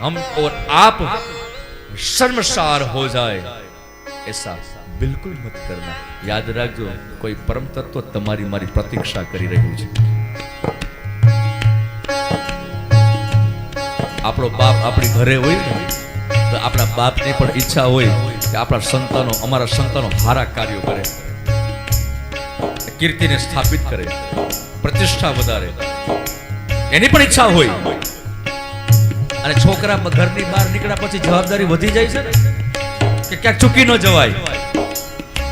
हम और आप शर्मसार हो जाए ऐसा બિલકુલ મત કરના યાદ રાખજો કોઈ પરમ તત્વ તમારી મારી પ્રતીક્ષા કરી રહ્યું છે આપણો બાપ આપણી ઘરે હોય ને તો આપણા બાપની પણ ઈચ્છા હોય કે આપણા સંતાનો અમારા સંતાનો સારા કાર્યો કરે કીર્તિને સ્થાપિત કરે પ્રતિષ્ઠા વધારે એની પણ ઈચ્છા હોય અને છોકરા ઘરની બહાર નીકળ્યા પછી જવાબદારી વધી જાય છે ને કે ક્યાંક ચૂકી ન જવાય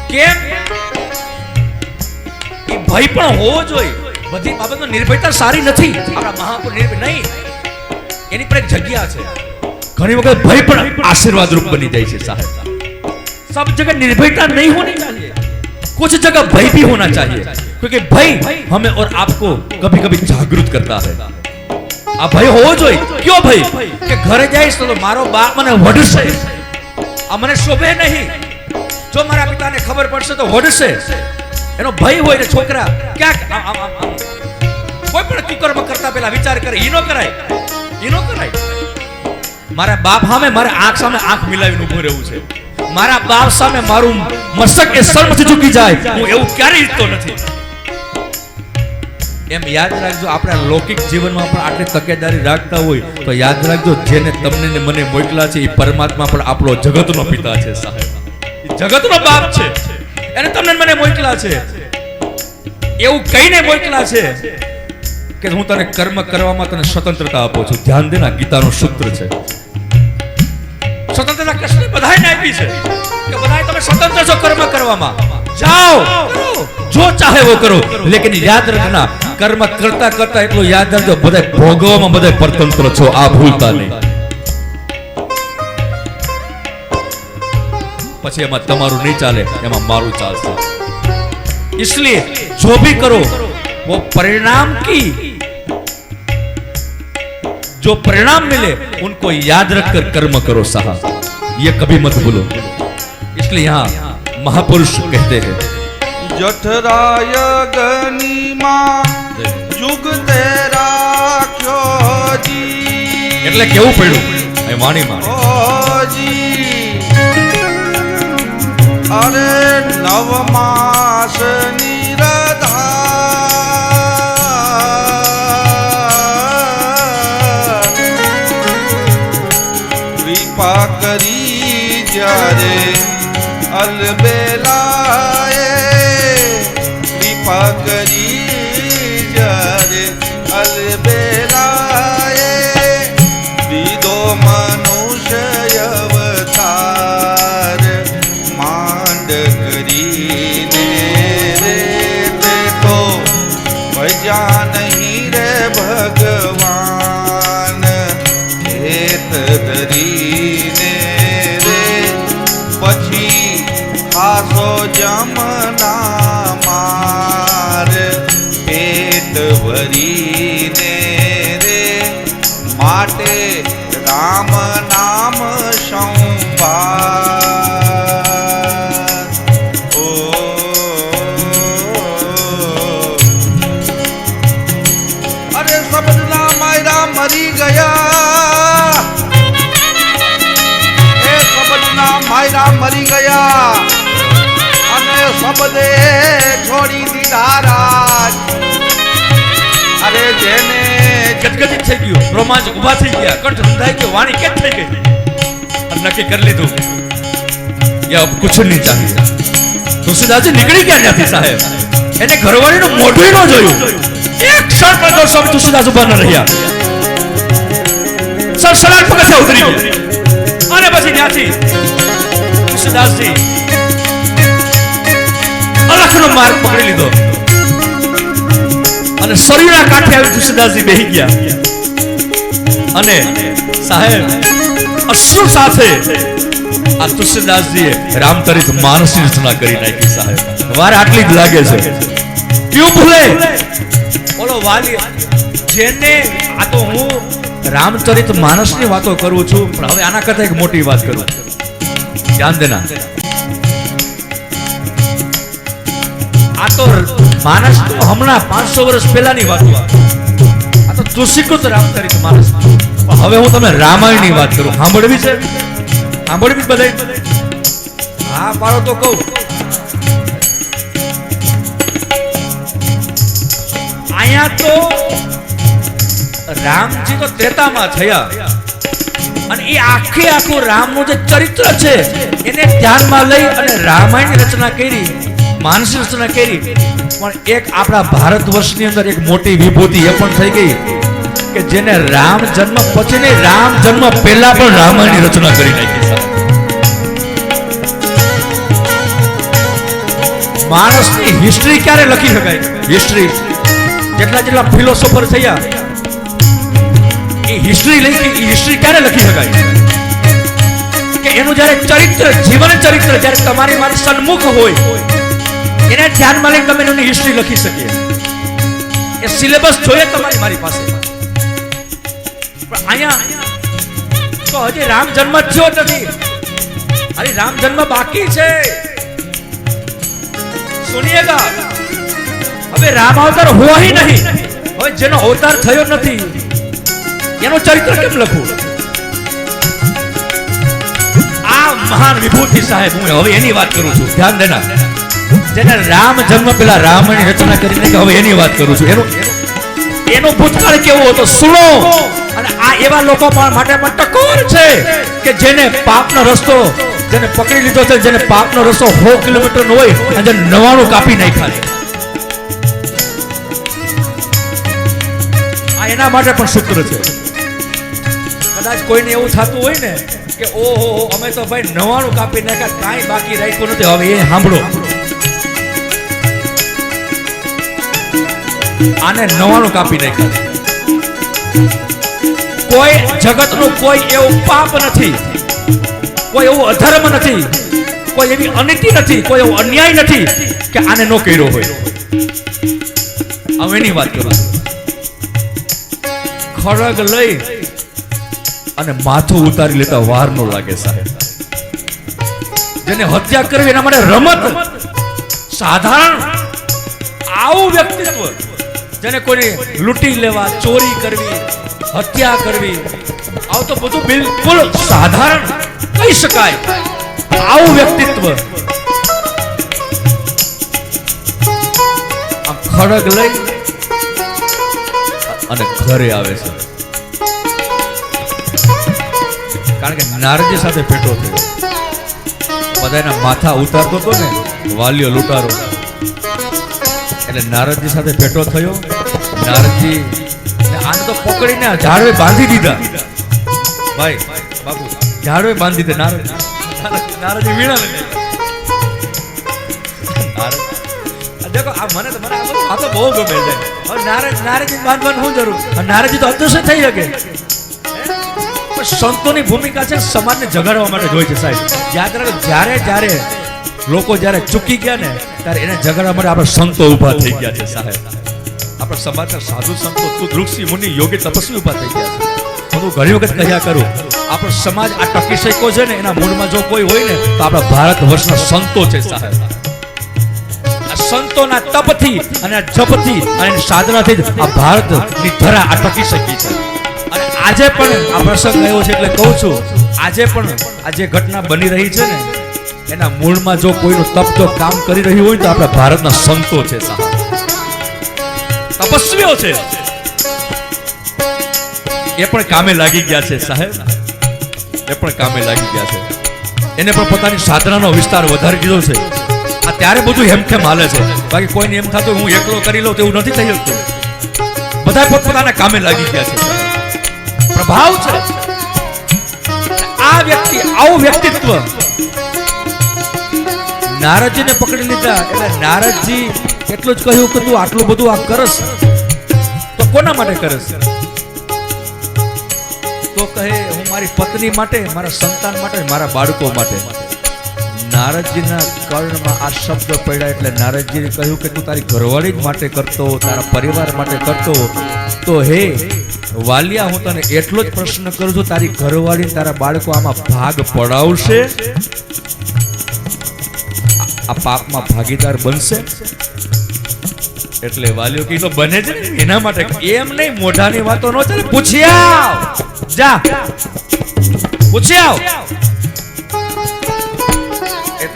કેમ એ ભય પણ હોવો જોઈએ બધી બાબતમાં નિર્ભયતા સારી નથી આપણા મહાપુર નિર્ભય નહીં એની પર એક જગ્યા છે ઘણી વખત ભય પણ आशीर्वाद रूप बनी જાય છે साहब सब जगह निर्भयता नहीं होनी चाहिए कुछ जगह भय भी होना चाहिए क्योंकि भय हमें और आपको कभी कभी जागृत करता है આ ભય હોવો જોઈએ. કયો ભય? કે ઘરે જઈશ તો મારો બાપ મને વઢશે. આ મને શોભે નહીં. જો મારા પિતાને ખબર પડશે તો વઢશે. એનો ભય હોય ને છોકરા, ક્યાંક? કોઈ પણ કુકર્મ કરતા પહેલા વિચાર કરે ઈનો કરાય. ઈનો કરાય. મારા બાપ સામે મારે આંખ સામે આંખ મિલાવીને ઊભું રહેવું છે. મારા બાપ સામે મારું મસ્તક એ શર્મથી ઝૂકી જાય. હું એવું ક્યારેય ઈચ્છતો નથી. એમ યાદ રાખજો, આપણા લૌકિક જીવનમાં પણ આટલી તકેદારી રાખતા હોય તો યાદ રાખજો, જેને તમને ને મને મોકલા છે એ પરમાત્મા પણ આપણો જગતનો પિતા છે, સાહેબ. જગતનો બાપ છે. એને તમને મને મોકલા છે. એવું કહીને મોકલા છે કે હું તને કર્મ કરવામાં તને સ્વતંત્રતા આપું છું. ધ્યાન દેના ગીતાનું સૂત્ર છે. સ્વતંત્રતા કૃષ્ણ બધાને આપી છે કે બધાએ તમે સ્વતંત્ર છો કર્મ કરવામાં. જાઓ કરો જો ચાહે વો કરો લેકિન યાદ રખના કર્મ કરતા કરતા એટલું યાદ રાખજો બધા ભોગવવામાં બધા પરતંત્ર છો આ ભૂલતા નહીં પછી એમાં તમારું નહીં ચાલે એમાં મારું ચાલશે इसलिए जो भी करो वो परिणाम की जो परिणाम मिले उनको याद रखकर कर्म करो साहब ये कभी मत भूलो इसलिए यहाँ महापुरुष कहते हैं જઠરાય ગનીમાં યુગ તે રાખ્યો જી એટલે કેવું પડ્યું એ વાણી માં ઓજી અરે નવ માસ પછી ખાસો જમના માર. પેટ ભરીને રે માટે માયરા મરી ગયા. અને શબ્દે છોડી દીધા રાજ. અરે જેને ગદગદિત થઈ ગયું. રોમાંચ ઊભા થઈ ગયા. કટ રંધાઈ ગયો. વાણી કેટ થઈ ગઈ? અને નક્કી કરી લીધું યા અબ કુછ નહીં ચાહી તુલસીદાસજી નીકળી ગયા ત્યાંથી, સાહેબ. એને ઘરવાળીનું મોઢું ન જોયું. એક ક્ષણ પણ તો સબ તુલસીદાસ ઊભા ન રહ્યા. સરસરાટ પગથિયા ઉતરી ગયા અને પછી ત્યાંથી તુલસીદાસજી અલખનો માર્ગ પકડી લીધો અને શરીરના કાંઠે આવી તુલસીદાસજી બેહી ગયા અને સાહેબ અશ્રુ સાથે આ તુલસીદાસજીએ રામચરિત માનસની રચના કરી નાખી સાહેબ મારે આટલી જ લાગે છે ક્યું ભૂલે બોલો વાલી જેને આ તો હું રામચરિત માનસની વાતો કરું છું પણ હવે આના કરતા એક મોટી વાત કરું દેના આ તો માણસ તો હમણાં પાંચસો વર્ષ પહેલાની વાત આ તો તુષિકૃત રામ તરીકે માણસ હવે હું તમે રામાયણની વાત કરું. સાંભળવી છે? સાંભળવી બધા હા, પાડો તો કહું. અહીંયા તો રામજી તો ત્રેતામાં થયા. અને એ આખે આખું રામનું જે ચરિત્ર છે, એને ધ્યાનમાં લઈ અને રામાયણ રચના કરી માનસી રચના કરી. પણ એક આપણા ભારત વર્ષની અંદર એક મોટી વિભૂતિ એ પણ થઈ ગઈ કે જેને રામ જન્મ પછી નહીં, રામ જન્મ પહેલા પણ રામાયણની રચના કરી નાખી માણસની હિસ્ટ્રી ક્યારે લખી શકાય? હિસ્ટ્રી જેટલા જેટલા ફિલોસોફર થયા એ હિસ્ટ્રી લઈ એ હિસ્ટ્રી ક્યારે લખી શકાય? કે એનું જ્યારે ચરિત્ર, જીવન ચરિત્ર, જ્યારે તમારી મારી સન્મુખ હોય, એને ધ્યાનમાં લઈને તમે એની હિસ્ટ્રી લખી શકીએ. એ સિલેબસ જોઈએ તમારી મારી પાસે. અહીંયા, તો હજી રામ જન્મ થયો નથી. અરે રામ જન્મ બાકી છે. સુનિયેગા હવે રામ અવતાર હોય નહીં. હવે જેનો અવતાર થયો નથી એનો ચરિત્ર કેમ લખું આ મહાન વિભૂતિ સાહેબ, હું હવે એની વાત કરું છું. ધ્યાન દેના. જેને રામ જન્મ પેલા રામાયણ રચના કરીને હવે એની વાત કરું છું. એનો એનો ભૂતકાળ કેવો હતો? સુનો. અને આ એવા લોકો માટે પણ ટકોર છે કે જેને પાપનો રસ્તો, જેને પકડી લીધો છે, જેને પાપનો રસ્તો 100 કિલોમીટર નો હોય, અને જેને નવાણું કાપી નાખ્યા આ એના માટે પણ સૂત્ર છે. કદાચ કોઈને એવું થતું હોય ને કે ઓહો, અમે તો ભાઈ નવાણું કાપી નાખ્યા, કાંઈ બાકી રાખ્યું નથી. હવે એ સાંભળો. આને નવાણું કાપી નાખ્યા. કોઈ જગતનું કોઈ એવું પાપ નથી. કોઈ એવું અધર્મ નથી. કોઈ એવી અનિતિ નથી. કોઈ એવો અન્યાય નથી કે આને નો કર્યો હોય. હવે એની વાત કરવા. ખડગ લઈ અને માથું ઉતારી લેતા વાર નો લાગે સાહેબ. જેને હત્યા કરવી એના માટે રમત. સાધારણ આવું વ્યક્તિત્વ જેને કોઈને લૂંટી લેવા, ચોરી કરવી, હત્યા કરવી, આવું તો બધું બિલકુલ સાધારણ કહી શકાય. આવું વ્યક્તિત્વ ખડગ લઈ અને ઘરે આવે છે. કારણ કે નારજી સાથે ભેટો થયો. બધાના માથા ઉતારતો હતો ને, વાલીઓ લૂંટારો. એટલે નારદજી સાથે ભેટો થયો. નારદજી આને તો પકડીને ઝાડવે બાંધી દીધા. ભાઈ, બાપુ, ઝાડવે બાંધી દીધા. નારદ નારદજી વીણા દેખો, આ મને તો, મને આ તો બહુ ગમે છે. નારદ, નારદજી બાંધવાનું શું જરૂર? નારદજી તો અદૃશ્ય થઈ શકે. સંતોની ભૂમિકા છે સમાજને જગાડવા માટે જ છે સાહેબ. યાદ રાખો જ્યારે જ્યારે લોકો જ્યારે ચૂકી ગયા ને, ત્યારે એને જગાડવા માટે આપણે સંતો ઊભા થઈ ગયા છે સાહેબ. આપણા સમાજના સાધુ સંતો, તું ઋષિ મુનિ, યોગી તપસ્વી ઊભા થઈ ગયા છે. હું ઘણી વખત કહ્યા કરું, આપણો સમાજ આ ટકી શક્યો છે ને, એના મૂળમાં જો કોઈ હોય ને, તો આપણા ભારત વર્ષના સંતો છે સાહેબ. સંતોના તપથી અને જપથી અને સાધનાથી જ આ ભારતની ધરા આ ટકી શકી છે. અને આજે પણ આ પ્રસંગ આવ્યો છે એટલે કહું છું, આજે પણ આ જે ઘટના બની રહી છે ને, એના મૂળમાં જો કોઈનું તપ જો કામ કરી રહ્યું હોય તો આપણા ભારતના સંતો છે તપસ્વીઓ છે. એ પણ કામે લાગી ગયા છે સાહેબ. એ પણ કામે લાગી ગયા છે. એને પણ પોતાની સાધનાનો વિસ્તાર વધારી દીધો છે. આ ત્યારે બધું હેમખેમ હાલે છે. બાકી કોઈને એમ થતું હું એકલો કરી લઉં તેવું નથી થઈ શકતું બધા પોતપોતાના કામે લાગી ગયા છે પ્રભાવ છે. આ વ્યક્તિ, આવું વ્યક્તિત્વ. નારદજીને પકડી લીધા. એટલે નારદજી એટલું જ કહ્યું કે તું આટલું બધું આ કરસ. તો કોના માટે કરસ? તો કહે, હું મારી પત્ની માટે, મારા સંતાન માટે, મારા બાળકો માટે. નારદજીના કર્ણમાં આ શબ્દ પડ્યા એટલે નારદજીએ કહ્યું કે તું તારી ઘરવાળી જ માટે કરતો, તારા પરિવાર માટે કરતો. તો હે, વાલિયા, હું તને એટલો જ પ્રશ્ન કરું છું, તારી ઘરવાળી તારા બાળકો આમાં ભાગ પડાવશે? આ- પાપમાં ભાગીદાર બનશે? એટલે વાલીઓ કી તો બને છે એના માટે એમ નહીં, મોઢાની વાતો નો ચાલે. પૂછી આવ. જા. પૂછી આવ.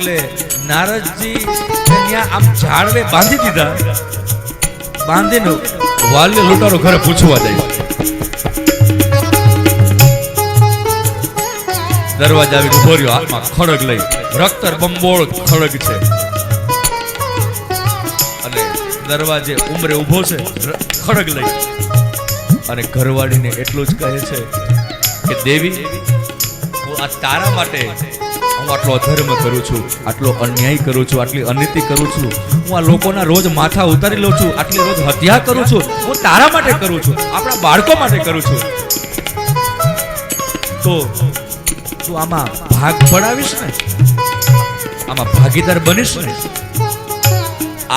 એટલે નારદજી ત્યાં આમ ઝાડવે બાંધી દીધા. બાંધીને વાલ્ય લૂંટારો ઘરે પૂછવા જાય દરવાજા આવી ઊભો રહ્યો, હાથમાં ખડગ લઈ. રક્તર બંબોળ ખડગ છે. અને દરવાજે ઉમરે ઊભો છે ખડગ લઈ. અને ઘરવાળીને એટલું જ કહે છે કે, દેવી, હું આ તારા માટે આટલો અધર્મ કરું છું, આટલો અન્યાય કરું છું, આટલી અનિતિ કરું છું. હું આ લોકોના રોજ માથા ઉતારી લઉં છું, આટલી રોજ હત્યા કરું છું, હું તારા માટે કરું છું, આપણા બાળકો માટે કરું છું. તો તું આમાં ભાગ પડાવીશ ને? આમાં ભાગીદાર બનીશ ને?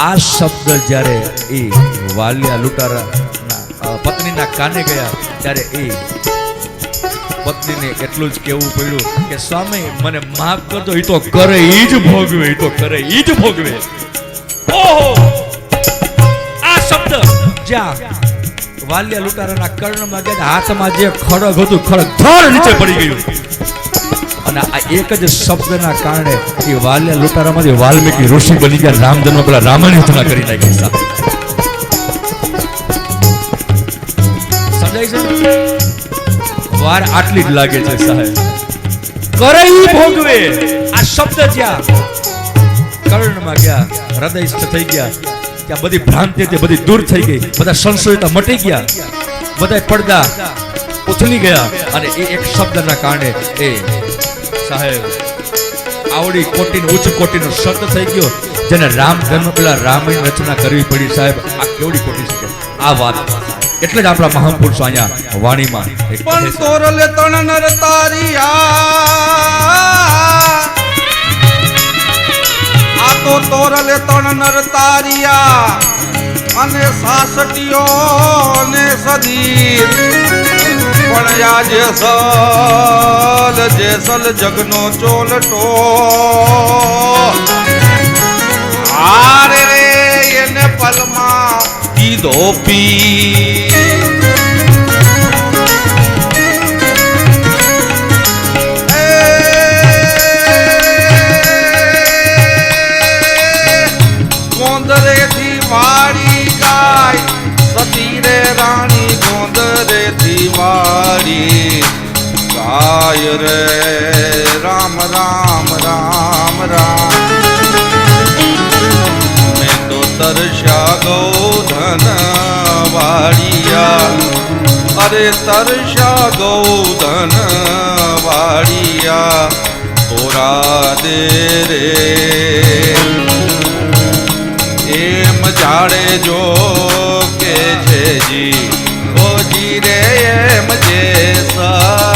આ શબ્દ જ્યારે એ વાલિયા લૂંટારા પત્નીના કાને ગયા, ત્યારે એ પત્નીને એટલું જ કહેવું પડ્યું કે, સ્વામી, મને માફ કરજો એ તો કરે એ જ ભોગવે એ તો કરે એ જ ભોગવે. ઓહો! આ શબ્દ જ્યાં વાલિયા લૂંટારાના કર્ણમાં ગયા હાથમાં જે ખડગ હતું ખડગ ધડ નીચે પડી ગયું. અને આ એક જ શબ્દના કારણે એ વાલિયા લૂંટારામાંથી વાલ્મીકી ઋષિ બની ગયા રામ જન્મ પેલા રામાયણ કરી નાખી વાર આટલી જ લાગે છે, સાહેબ. કરઈ ભોગવે. આ શબ્દ જ્યાં કર્ણમાં ગયા, હૃદયસ્થ થઈ ગયા. ત્યાં બધી ભ્રાંતિ હતી, બધી દૂર થઈ ગઈ. બધા સંશોધિતા મટી ગયા. બધા પડદા ઉથલી ગયા. અને એ એક શબ્દના કારણે એ સાહેબ, આવડી કોટીનો, ઉચ્ચ કોટીનો શબ્દ થઈ ગયો, જેને રામ જન્મ પેલા રામાયણ રચના કરવી પડી, સાહેબ. આ કેવડી કોટી છે? આ વાત એટલે જ આપણા મહાપુરુષો અહીંયા વાણીમાં પણ. તોરલે તણ નર તારિયા. આ તો તોરલે તણ નર તારિયા અને સાસટીઓ ને સદી પણ આ જેસલ જેસલ જગનો ચોલટો આરે રે એને પલમાં દીધો પી તરસ્યા ગૌધન વાળિયા અરે તરસ્યા ગૌધન વાળિયા તોરા દે રે. એમ જાડે જો કે છે જી. ઓ જી રે એમ જે સા